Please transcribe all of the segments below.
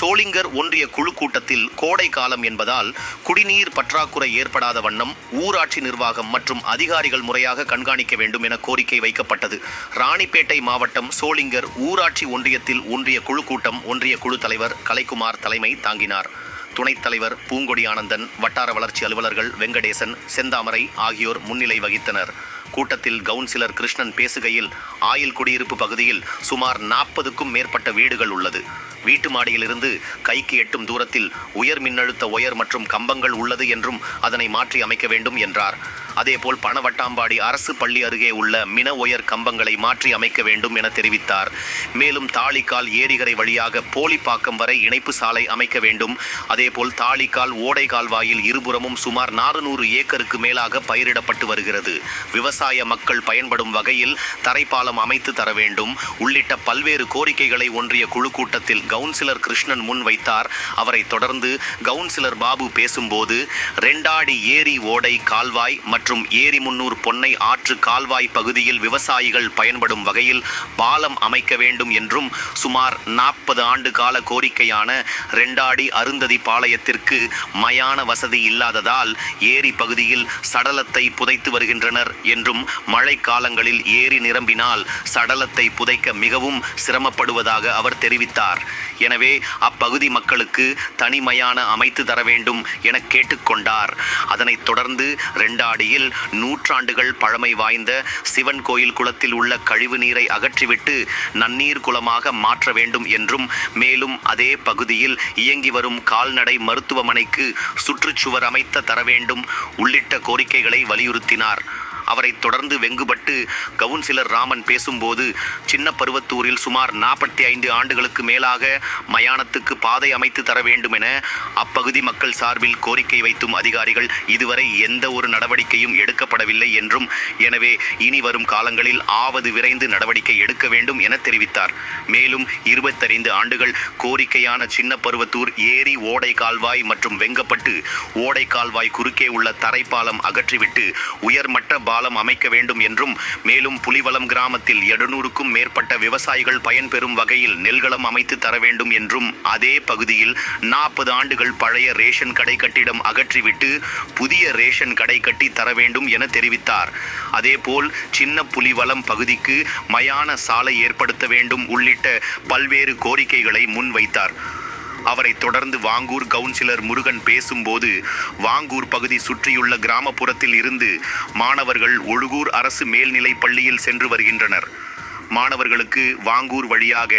சோளிங்கர் ஒன்றிய குழு கூட்டத்தில் கோடை காலம் என்பதால் குடிநீர் பற்றாக்குறை ஏற்படாத வண்ணம் ஊராட்சி நிர்வாகம் மற்றும் அதிகாரிகள் முறையாக கண்காணிக்க வேண்டும் என கோரிக்கை வைக்கப்பட்டது. ராணிப்பேட்டை மாவட்டம் சோளிங்கர் ஊராட்சி ஒன்றியத்தில் ஒன்றிய குழு கூட்டம் ஒன்றிய குழு தலைவர் கலைக்குமார் தலைமை தாங்கினார். துணைத் தலைவர் பூங்கொடி ஆனந்தன் வட்டார வளர்ச்சி அலுவலர்கள் வெங்கடேசன் செந்தாமரை ஆகியோர் முன்னிலை வகித்தனர். கூட்டத்தில் கவுன்சிலர் கிருஷ்ணன் பேசுகையில் ஆயில் குடியிருப்பு பகுதியில் சுமார் நாற்பதுக்கும் மேற்பட்ட வீடுகள் உள்ளது. வீட்டு மாடியிலிருந்து கைக்கு எட்டும் தூரத்தில் உயர் மின்னழுத்த ஒயர் மற்றும் கம்பங்கள் உள்ளது என்றும் அதனை மாற்றி அமைக்க வேண்டும் என்றார். அதேபோல் பணவட்டாம்பாடி அரசு பள்ளி அருகே உள்ள மின ஒயர் கம்பங்களை மாற்றி அமைக்க வேண்டும் என தெரிவித்தார். மேலும் தாளிக்கால் ஏரிகரை வழியாக போலிப்பாக்கம் வரை இணைப்பு சாலை அமைக்க வேண்டும். அதேபோல் தாளிக்கால் ஓடை கால்வாயில் இருபுறமும் சுமார் நானூறு ஏக்கருக்கு மேலாக பயிரிடப்பட்டு வருகிறது. விவசாய மக்கள் பயன்படும் வகையில் தரைப்பாலம் அமைத்து தர வேண்டும். உள்ளிட்ட பல்வேறு கோரிக்கைகளை ஒன்றிய குழு கூட்டத்தில் கவுன்சிலர் கிருஷ்ணன் முன்வைத்தார் அவரை தொடர்ந்து கவுன்சிலர் பாபு பேசும்போது ரெண்டாடி ஏரி ஓடை கால்வாய் மற்றும் மற்றும் ஏரி முன்னூர் பொன்னை ஆற்று கால்வாய் பகுதியில் விவசாயிகள் பயன்படும் வகையில் பாலம் அமைக்க வேண்டும் என்றும் சுமார் நாற்பது ஆண்டு கால கோரிக்கையான ரெண்டாடி அருந்ததி பாளையத்திற்கு மயான வசதி இல்லாததால் ஏரி பகுதியில் சடலத்தை புதைத்து வருகின்றனர் என்றும் மழை காலங்களில் ஏரி நிரம்பினால் சடலத்தை புதைக்க மிகவும் சிரமப்படுவதாக அவர் தெரிவித்தார். எனவே அப்பகுதி மக்களுக்கு தனிமயான அமைத்து தர வேண்டும் என கேட்டுக்கொண்டார் அதனைத் தொடர்ந்து ரெண்டாடியில் நூற்றாண்டுகள் பழமை வாய்ந்த சிவன் கோயில் குளத்தில் உள்ள கழிவு நீரை அகற்றிவிட்டு நன்னீர் குளமாக மாற்ற வேண்டும் என்றும் மேலும் அதே பகுதியில் இயங்கி வரும் கால்நடை மருத்துவமனைக்கு சுற்றுச்சுவர் அமைத்த தர வேண்டும் உள்ளிட்ட கோரிக்கைகளை வலியுறுத்தினார். அவரை தொடர்ந்து வெங்குபட்டு கவுன்சிலர் ராமன் பேசும்போது சின்ன பருவத்தூரில் சுமார் நாற்பத்தி ஐந்து ஆண்டுகளுக்கு மேலாக மயானத்துக்கு பாதை அமைத்து தர வேண்டும் என அப்பகுதி மக்கள் சார்பில் கோரிக்கை வைத்தும் அதிகாரிகள் இதுவரை எந்த ஒரு நடவடிக்கையும் எடுக்கப்படவில்லை என்றும் எனவே இனி வரும் காலங்களில் ஆவது விரைந்து நடவடிக்கை எடுக்க வேண்டும் என தெரிவித்தார். மேலும் இருபத்தைந்து ஆண்டுகள் கோரிக்கையான சின்ன பருவத்தூர் ஏரி ஓடை கால்வாய் மற்றும் வெங்கப்பட்டு ஓடை கால்வாய் குறுக்கே உள்ள தரைப்பாலம் அகற்றிவிட்டு உயர்மட்ட பாலம் அமைக்க வேண்டும் என்றும் மேலும் புலிவளம் கிராமத்தில் எழுநூறுக்கும் மேற்பட்ட விவசாயிகள் பயன்பெறும் வகையில் நெல்களம் அமைத்து தர வேண்டும் என்றும் அதே பகுதியில் நாற்பது ஆண்டுகள் பழைய ரேஷன் கடை கட்டிடம் அகற்றிவிட்டு புதிய ரேஷன் கடை கட்டி தர வேண்டும் என தெரிவித்தார். அதேபோல் சின்ன புலிவளம் பகுதிக்கு மயான சாலை ஏற்படுத்த வேண்டும் உள்ளிட்ட பல்வேறு கோரிக்கைகளை முன்வைத்தார். அவரை தொடர்ந்து வாங்கூர் கவுன்சிலர் முருகன் பேசும்போது வாங்கூர் பகுதி சுற்றியுள்ள கிராமப்புறத்தில் இருந்து மாணவர்கள் ஒழுகூர் அரசு மேல்நிலைப் பள்ளியில் சென்று வருகின்றனர். மாணவர்களுக்கு வாங்கூர் வழியாக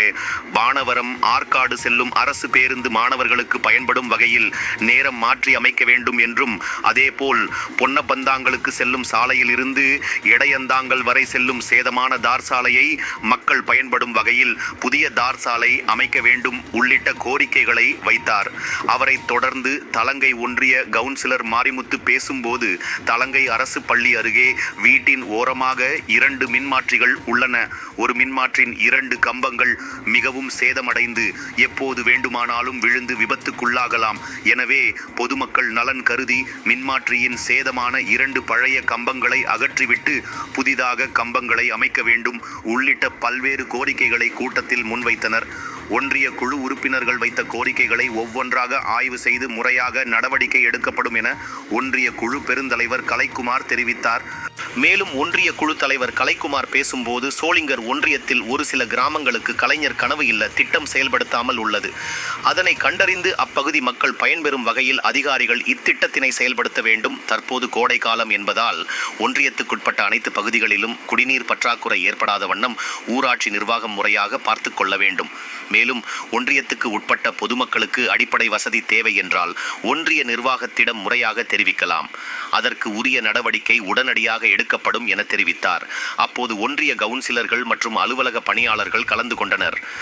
வானவரம் ஆற்காடு செல்லும் அரசு பேருந்து மாணவர்களுக்கு பயன்படும் வகையில் நேரம் மாற்றி அமைக்க வேண்டும் என்றும் அதேபோல் பொன்னப்பந்தாங்களுக்கு செல்லும் சாலையில் இருந்து இடையந்தாங்கல் வரை செல்லும் சேதமான தார் சாலையை மக்கள் பயன்படும் வகையில் புதிய தார் சாலை அமைக்க வேண்டும் உள்ளிட்ட கோரிக்கைகளை வைத்தார். அவரை தொடர்ந்து தலங்கை ஒன்றிய கவுன்சிலர் மாரிமுத்து பேசும்போது தலங்கை அரசு பள்ளி அருகே வீட்டின் ஓரமாக இரண்டு மின்மாற்றிகள் உள்ளன. ஒரு மின்மாற்றின் இரண்டு கம்பங்கள் மிகவும் சேதமடைந்து எப்போது வேண்டுமானாலும் விழுந்து விபத்துக்குள்ளாகலாம். எனவே பொதுமக்கள் நலன் கருதி மின்மாற்றியின் சேதமான இரண்டு பழைய கம்பங்களை அகற்றிவிட்டு புதிதாக கம்பங்களை அமைக்க வேண்டும். உள்ளிட்ட பல்வேறு கோரிக்கைகளை கூட்டத்தில் முன்வைத்தனர். ஒன்றிய குழு உறுப்பினர்கள் வைத்த கோரிக்கைகளை ஒவ்வொன்றாக ஆய்வு செய்து முறையாக நடவடிக்கை எடுக்கப்படும் என ஒன்றிய குழு பெருந்தலைவர் கலைக்குமார் தெரிவித்தார். மேலும் ஒன்றிய குழு தலைவர் கலைக்குமார் பேசும்போது சோளிங்கர் ஒன்றியத்தில் ஒரு சில கிராமங்களுக்கு கலைஞர் கனவு இல்ல திட்டம் செயல்படுத்தாமல் உள்ளது. அதனை கண்டறிந்து அப்பகுதி மக்கள் பயன்பெறும் வகையில் அதிகாரிகள் இத்திட்டத்தினை செயல்படுத்த வேண்டும். தற்போது கோடை காலம் என்பதால் ஒன்றியத்துக்குட்பட்ட அனைத்து பகுதிகளிலும் குடிநீர் பற்றாக்குறை ஏற்படாத வண்ணம் ஊராட்சி நிர்வாகம் முறையாக பார்த்து கொள்ள வேண்டும். மேலும் ஒன்றியத்துக்கு உட்பட்ட பொதுமக்களுக்கு அடிப்படை வசதி தேவை என்றால் ஒன்றிய நிர்வாகத்திடம் முறையாக தெரிவிக்கலாம். அதற்கு உரிய நடவடிக்கை உடனடியாக எடுக்கப்படும் என தெரிவித்தார். அப்போது ஒன்றிய கவுன்சிலர்கள் மற்றும் அலுவலக பணியாளர்கள் கலந்து கொண்டனர்.